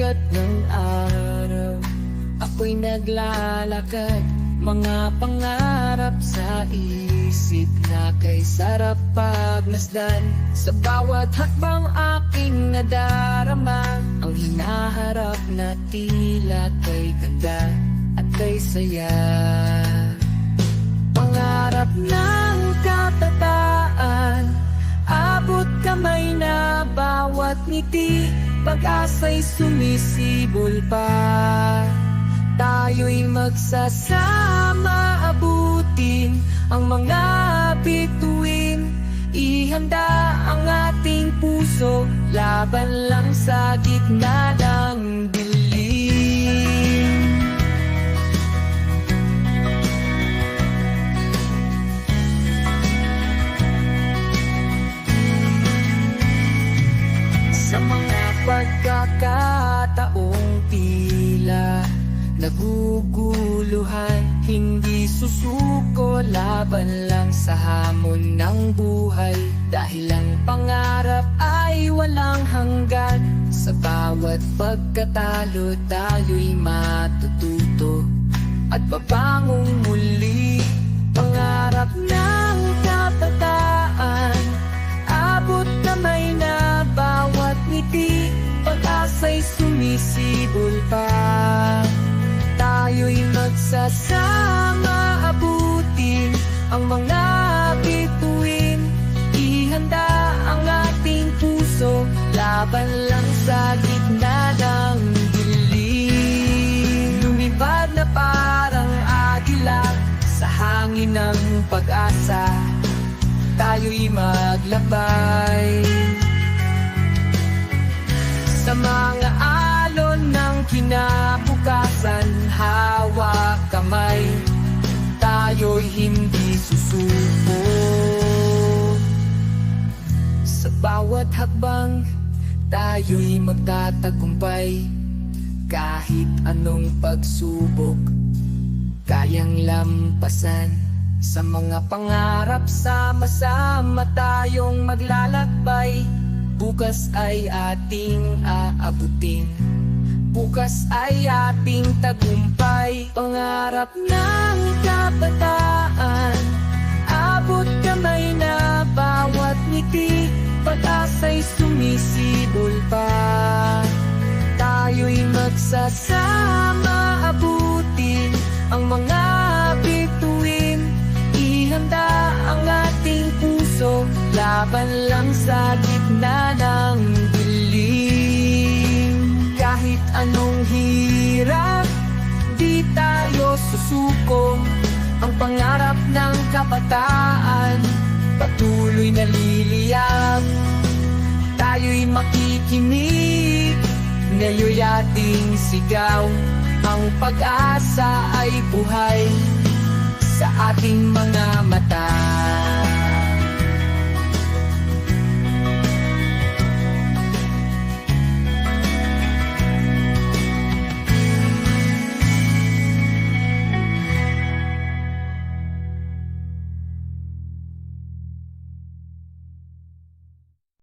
sikat ng araw Ako'y naglalakad. Mga pangarap sa isip Na kay sarap pagmasdan. Sa bawat hakbang aking nadarama Ang hinaharap na tila kay ganda At kay saya. Pangarap ng kabataan Abot kamay na bawat ngiti Pag-asa'y sumisibol pa. Tayo'y magsasama abutin Ang mga bituin. Ihanda ang ating puso Laban lang sa gitna ng dilim. Sa mga pagkakataong tila Naguguluhan, hindi susuko Laban lang sa hamon ng buhay. Dahil ang pangarap ay walang hanggan Sa bawat pagkatalo tayo'y matututo At babangong muli sumisibol pa Tayo'y magsasama abutin Ang mga bituin. Ihanda ang ating puso Laban lang sa gitna ng dilim. Lumipad na parang agila Sa hangin ng pag-asa. Tayo'y maglabay. Sa mga kinabukasan Hawak kamay. Tayo'y hindi susuko. Sa bawat hakbang Tayo'y magtatagumpay. Kahit anong pagsubok Kayang lampasan. Sa mga pangarap sama-sama tayong maglalakbay. Bukas ay ating aabutin Bukas ay ating tagumpay. Pangarap ng kabataan. Abot kamay na bawat ngiti. Pag-asa'y sumisibol pa. Tayo'y magsasama abutin Ang mga bituin. Ihanda ang ating puso Laban lang sa gitna ng tayo susuko Ang pangarap ng kabataan. Patuloy na liliyab Tayo'y makikinig. Ngayon'y ating sigaw Ang pag-asa ay buhay sa ating mga mata